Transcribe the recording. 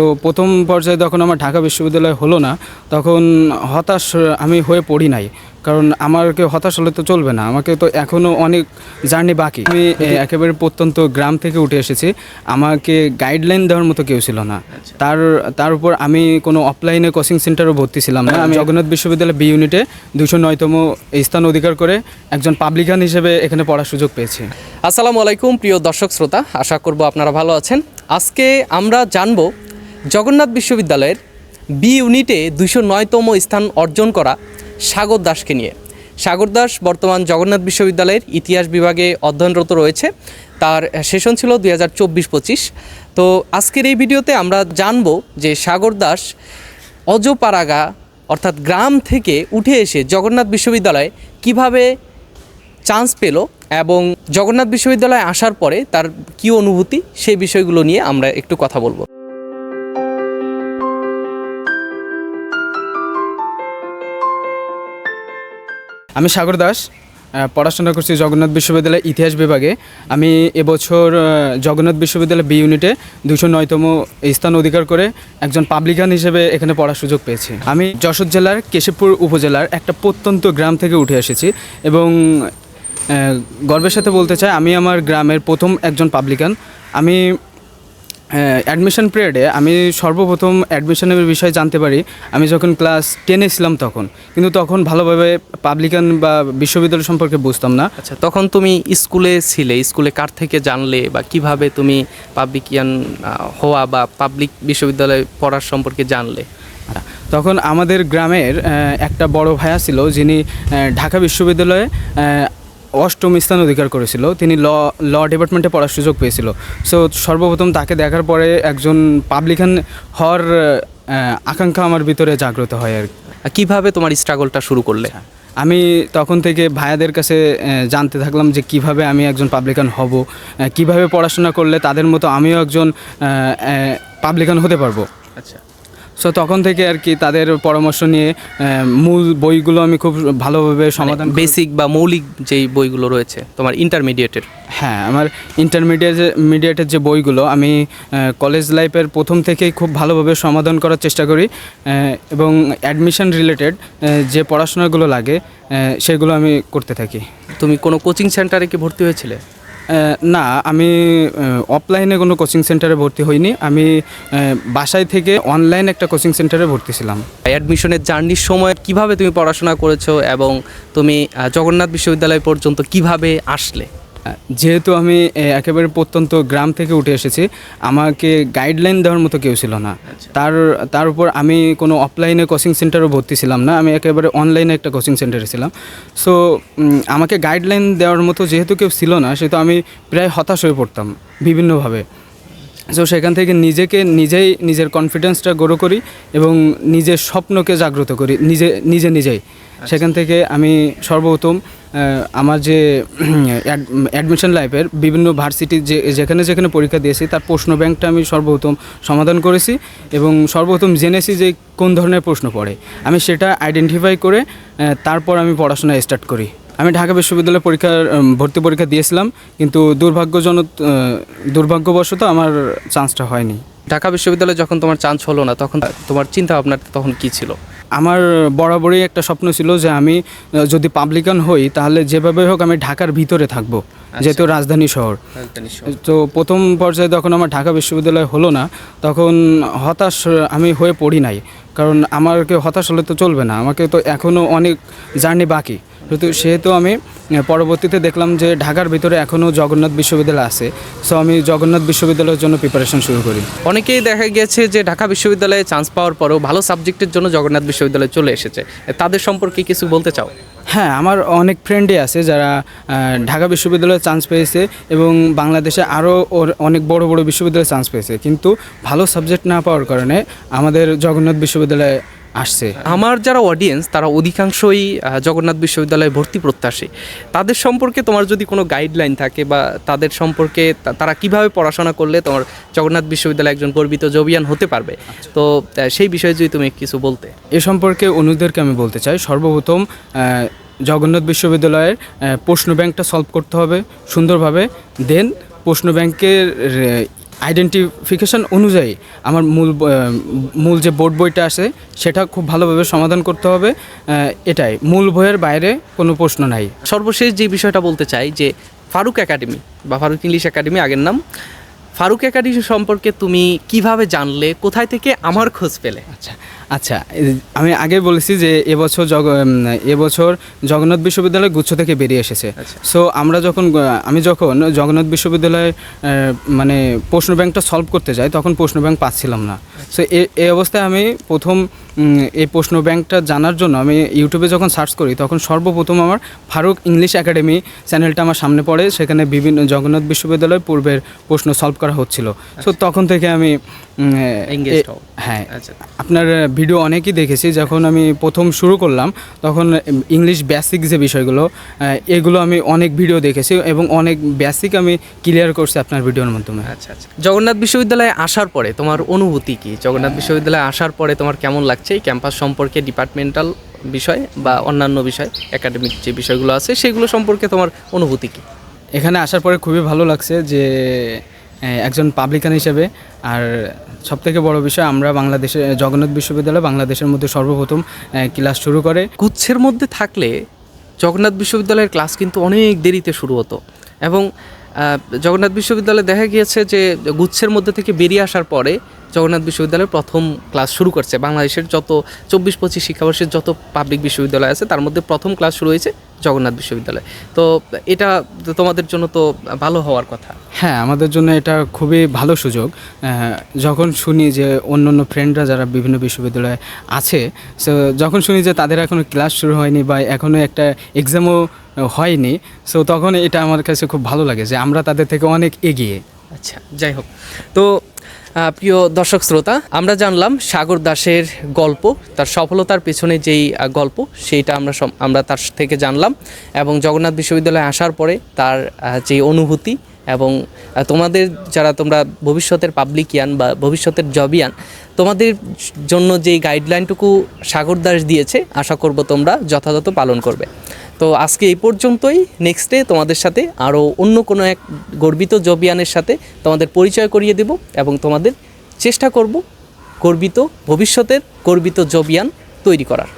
তো প্রথম পর্যায়ে যখন আমার ঢাকা বিশ্ববিদ্যালয় হলো না তখন হতাশ আমি হয়ে পড়ি নাই। কারণ আমাকে হতাশ হলে তো চলবে না আমাকে তো এখনও অনেক জার্নি বাকি। আমি একেবারে প্রত্যন্ত গ্রাম থেকে উঠে এসেছি আমাকে গাইডলাইন দেওয়ার মতো কেউ ছিল না। তার তার উপর আমি কোনো অফলাইনে কোচিং সেন্টারও ভর্তি ছিলাম না। আমি জগন্নাথ বিশ্ববিদ্যালয় বি ইউনিটে দুশো নয়তম স্থান অধিকার করে একজন পাবলিকান হিসেবে এখানে পড়ার সুযোগ পেয়েছি। আসসালামু আলাইকুম প্রিয় দর্শক শ্রোতা আশা করব আপনারা ভালো আছেন। আজকে আমরা জানব জগন্নাথ বিশ্ববিদ্যালয়ের বি ইউনিটে দুশো নয়তম স্থান অর্জন করা সাগর দাসকে নিয়ে। সাগর দাস বর্তমান জগন্নাথ বিশ্ববিদ্যালয়ের ইতিহাস বিভাগে অধ্যয়নরত রয়েছে। তার সেশন ছিল দুই হাজার চব্বিশ পঁচিশ। তো আজকের এই ভিডিওতে আমরা জানব যে সাগর দাস অজপাড়াগা অর্থাৎ গ্রাম থেকে উঠে এসে জগন্নাথ বিশ্ববিদ্যালয়ে কীভাবে চান্স পেল এবং জগন্নাথ বিশ্ববিদ্যালয়ে আসার পরে তার কী অনুভূতি, সেই বিষয়গুলো নিয়ে আমরা একটু কথা বলব। আমি সাগর দাস পড়াশোনা করছি জগন্নাথ বিশ্ববিদ্যালয়ের ইতিহাস বিভাগে। আমি এবছর জগন্নাথ বিশ্ববিদ্যালয় বি ইউনিটে দুশো নয়তম স্থান অধিকার করে একজন পাবলিকান হিসেবে এখানে পড়ার সুযোগ পেয়েছি। আমি যশোর জেলার কেশবপুর উপজেলার একটা প্রত্যন্ত গ্রাম থেকে উঠে এসেছি এবং গর্বের সাথে বলতে চাই, আমি আমার গ্রামের প্রথম একজন পাবলিকান আমি অ্যাডমিশন পিরিয়ডে আমি সর্বপ্রথম অ্যাডমিশনের বিষয়ে জানতে পারি। আমি যখন ক্লাস টেনে ছিলাম তখন। কিন্তু তখন ভালোভাবে পাবলিকান বা বিশ্ববিদ্যালয় সম্পর্কে বুঝতাম না। আচ্ছা তখন তুমি স্কুলে ছিলে স্কুলে কার থেকে জানলে বা কীভাবে তুমি পাবলিকিয়ান হওয়া বা পাবলিক বিশ্ববিদ্যালয়ে পড়ার সম্পর্কে জানলে? তখন আমাদের গ্রামের একটা বড় ভাইয়া ছিল যিনি ঢাকা বিশ্ববিদ্যালয়ে অষ্টম স্থান অধিকার করেছিল। তিনি ল ল ডিপার্টমেন্টে পড়ার সুযোগ পেয়েছিল। সো সর্বপ্রথম তাকে দেখার পরে একজন পাবলিকান হওয়ার আকাঙ্ক্ষা আমার ভিতরে জাগ্রত হয় আর। কীভাবে তোমার স্ট্রাগলটা শুরু করলে? আমি তখন থেকে ভাইয়াদের কাছে জানতে থাকলাম যে কীভাবে আমি একজন পাবলিকান হব কীভাবে পড়াশোনা করলে তাদের মতো আমিও একজন পাবলিকান হতে পারব। আচ্ছা। সো তখন থেকে আর কি তাদের পরামর্শ নিয়ে মূল বইগুলো আমি খুব ভালোভাবে সমাধান বেসিক বা মৌলিক যেই বইগুলো রয়েছে তোমার ইন্টারমিডিয়েটের হ্যাঁ আমার ইন্টারমিডিয়েট মিডিয়েটের যে বইগুলো আমি কলেজ লাইফের প্রথম থেকেই খুব ভালোভাবে সমাধান করার চেষ্টা করি এবং অ্যাডমিশন রিলেটেড যে পড়াশোনাগুলো লাগে সেগুলো আমি করতে থাকি। তুমি কোনো কোচিং সেন্টারে কি ভর্তি হয়েছিলে? না, আমি অফলাইনে কোনো কোচিং সেন্টারে ভর্তি হইনি। আমি বাসায় থেকে অনলাইন একটা কোচিং সেন্টারে ভর্তি ছিলাম। অ্যাডমিশনের জার্নির সময় কীভাবে তুমি পড়াশোনা করেছ এবং তুমি জগন্নাথ বিশ্ববিদ্যালয় পর্যন্ত কীভাবে আসলে? যেহেতু আমি একেবারে প্রত্যন্ত গ্রাম থেকে উঠে এসেছি আমাকে গাইডলাইন দেওয়ার মতো কেউ ছিল না। তার তার উপর আমি কোনো অফলাইনে কোচিং সেন্টারও ভর্তি ছিলাম না আমি একেবারে অনলাইনে একটা কোচিং সেন্টারে ছিলাম। সো আমাকে গাইডলাইন দেওয়ার মতো যেহেতু কেউ ছিল না সেহেতু আমি প্রায় হতাশ হয়ে পড়তাম বিভিন্নভাবে। সো সেখান থেকে নিজেকে নিজেই নিজের কনফিডেন্সটা গ্রো করি এবং নিজের স্বপ্নকে জাগ্রত করি নিজে নিজে নিজেই। সেখান থেকে আমি সর্বপ্রথম আমার যে অ্যাডমিশন লাইফের বিভিন্ন ভার্সিটি যে, যেখানে যেখানে পরীক্ষা দিয়েছি, তার প্রশ্ন ব্যাংকটা আমি সর্বপ্রথম সমাধান করেছি এবং সর্বপ্রথম জেনেছি যে কোন ধরনের প্রশ্ন পড়ে। আমি সেটা আইডেন্টিফাই করে তারপর আমি পড়াশোনা স্টার্ট করি। আমি ঢাকা বিশ্ববিদ্যালয়ে পরীক্ষার ভর্তি পরীক্ষা দিয়েছিলাম, কিন্তু দুর্ভাগ্যজনক দুর্ভাগ্যবশত আমার চান্সটা হয়নি। ঢাকা বিশ্ববিদ্যালয়ে যখন তোমার চান্স হলো না, তখন তোমার চিন্তা ভাবনা তখন কি ছিল? আমার বরাবরই একটা স্বপ্ন ছিল যে আমি যদি পাবলিকান হই তাহলে যেভাবে হোক আমি ঢাকার ভিতরে থাকব যেহেতু রাজধানী শহর। তো প্রথম পর্যায়ে যখন আমার ঢাকা বিশ্ববিদ্যালয় হলো না তখন হতাশ আমি হয়ে পড়ি নাই। কারণ আমাকে হতাশ হলে তো চলবে না আমাকে তো এখনও অনেক জার্নি বাকি। যেহেতু সেহেতু আমি পরবর্তীতে দেখলাম যে ঢাকার ভিতরে এখনও জগন্নাথ বিশ্ববিদ্যালয় আছে। সো আমি জগন্নাথ বিশ্ববিদ্যালয়ের জন্য প্রিপারেশন শুরু করি। অনেকেই দেখা গেছে যে ঢাকা বিশ্ববিদ্যালয়ে চান্স পাওয়ার পরেও ভালো সাবজেক্টের জন্য জগন্নাথ বিশ্ববিদ্যালয়ে চলে এসেছে। তাদের সম্পর্কে কিছু বলতে চাও? হ্যাঁ আমার অনেক ফ্রেন্ডই আছে যারা ঢাকা বিশ্ববিদ্যালয়ে চান্স পেয়েছে এবং বাংলাদেশে আরও ওর অনেক বড় বড় বিশ্ববিদ্যালয়ে চান্স পেয়েছে। কিন্তু ভালো সাবজেক্ট না পাওয়ার কারণে আমাদের জগন্নাথ বিশ্ববিদ্যালয়ে আসছে। আমার যারা অডিয়েন্স তারা অধিকাংশই জগন্নাথ বিশ্ববিদ্যালয়ে ভর্তি প্রত্যাশী। তাদের সম্পর্কে তোমার যদি কোনো গাইডলাইন থাকে বা তাদের সম্পর্কে তারা কীভাবে পড়াশোনা করলে তোমার জগন্নাথ বিশ্ববিদ্যালয়ে একজন গর্বিত জবিয়ান হতে পারবে? তো সেই বিষয়ে যদি তুমি কিছু বলতে। এ সম্পর্কে অনুদেরকে আমি বলতে চাই সর্বপ্রথম জগন্নাথ বিশ্ববিদ্যালয়ের প্রশ্ন ব্যাংকটা সলভ করতে হবে সুন্দরভাবে। দেন প্রশ্ন ব্যাংকের আইডেন্টিফিকেশন অনুযায়ী আমার মূল মূল যে বোর্ড বইটা আছে, সেটা খুব ভালোভাবে সমাধান করতে হবে। এটাই, মূল বইয়ের বাইরে কোনো প্রশ্ন নাই। সর্বশেষ যে বিষয়টা বলতে চাই যে ফারুক একাডেমি বা ফারুক ইংলিশ একাডেমি আগের নাম ফারুক একাডেমি সম্পর্কে তুমি কীভাবে জানলে? কোথায় থেকে আমার খোঁজ পেলে? আচ্ছা আচ্ছা আমি আগে বলেছি যে এবছর জগ এবছর জগন্নাথ বিশ্ববিদ্যালয় গুচ্ছ থেকে বেরিয়ে এসেছে। আচ্ছা। সো আমরা যখন আমি যখন জগন্নাথ বিশ্ববিদ্যালয়ে মানে প্রশ্ন ব্যাংকটা সলভ করতে যাই তখন প্রশ্ন ব্যাংক পাচ্ছিলাম না। সো এই অবস্থায় আমি প্রথম এই প্রশ্ন ব্যাংকটা জানার জন্য আমি ইউটিউবে যখন সার্চ করি তখন সর্বপ্রথম আমার ফারুক ইংলিশ একাডেমি চ্যানেলটা আমার সামনে পড়ে সেখানে বিভিন্ন জগন্নাথ বিশ্ববিদ্যালয় পূর্বের প্রশ্ন সলভ করা হচ্ছিল। সো তখন থেকে আমি। হ্যাঁ আচ্ছা। আপনার ভিডিও অনেকই দেখেছি যখন আমি প্রথম শুরু করলাম তখন ইংলিশ বেসিক যে বিষয়গুলো এগুলো আমি অনেক ভিডিও দেখেছি এবং অনেক বেসিক আমি ক্লিয়ার করছি আপনার ভিডিওর মাধ্যমে। আচ্ছা আচ্ছা। জগন্নাথ বিশ্ববিদ্যালয়ে আসার পরে তোমার অনুভূতি কি? জগন্নাথ বিশ্ববিদ্যালয়ে আসার পরে তোমার কেমন লাগছে? এই ক্যাম্পাস সম্পর্কে ডিপার্টমেন্টাল বিষয় বা অন্যান্য বিষয় একাডেমিক যে বিষয়গুলো আছে সেগুলো সম্পর্কে তোমার অনুভূতি কি? এখানে আসার পরে খুবই ভালো লাগছে যে একজন পাবলিকান হিসেবে আর সবথেকে বড় বিষয় আমরা বাংলাদেশে জগন্নাথ বিশ্ববিদ্যালয় বাংলাদেশের মধ্যে সর্বপ্রথম ক্লাস শুরু করে। গুচ্ছের মধ্যে থাকলে জগন্নাথ বিশ্ববিদ্যালয়ের ক্লাস কিন্তু অনেক দেরিতে শুরু হতো এবং জগন্নাথ বিশ্ববিদ্যালয়ে দেখা গিয়েছে যে গুচ্ছের মধ্যে থেকে বেরিয়ে আসার পরে জগন্নাথ বিশ্ববিদ্যালয়ের প্রথম ক্লাস শুরু করছে। বাংলাদেশের যত চব্বিশ, পঁচিশ শিক্ষাবর্ষের যত পাবলিক বিশ্ববিদ্যালয় আছে, তার মধ্যে প্রথম ক্লাস শুরু হয়েছে জগন্নাথ বিশ্ববিদ্যালয়। তো এটা তোমাদের জন্য তো ভালো হওয়ার কথা। হ্যাঁ আমাদের জন্য এটা খুবই ভালো সুযোগ। যখন শুনি যে অন্য অন্য ফ্রেন্ডরা যারা বিভিন্ন বিশ্ববিদ্যালয়ে আছে যখন শুনি যে তাদের এখনও ক্লাস শুরু হয়নি বা এখনও একটা এক্সামও হয়নি। সো তখন এটা আমার কাছে খুব ভালো লাগে যে আমরা তাদের থেকে অনেক এগিয়ে। আচ্ছা যাই হোক। তো প্রিয় দর্শক শ্রোতা, আমরা জানলাম সাগর দাসের গল্প, তার সফলতার পেছনে যেই গল্প, সেইটা আমরা আমরা তার থেকে জানলাম এবং জগন্নাথ বিশ্ববিদ্যালয়ে আসার পরে তার যে অনুভূতি এবং তোমাদের যারা তোমরা ভবিষ্যতের পাবলিকিয়ান বা ভবিষ্যতের জবিয়ান, তোমাদের জন্য যেই গাইডলাইনটুকু সাগর দাস দিয়েছে, আশা করব তোমরা যথাযথ পালন করবে। তো আজকে এই পর্যন্তই। নেক্সটে তোমাদের সাথে আরও অন্য কোনো এক গর্বিত জবিয়ানের সাথে তোমাদের পরিচয় করিয়ে দেব এবং তোমাদের চেষ্টা করব গর্বিত ভবিষ্যতের গর্বিত জবিয়ান তৈরি করার।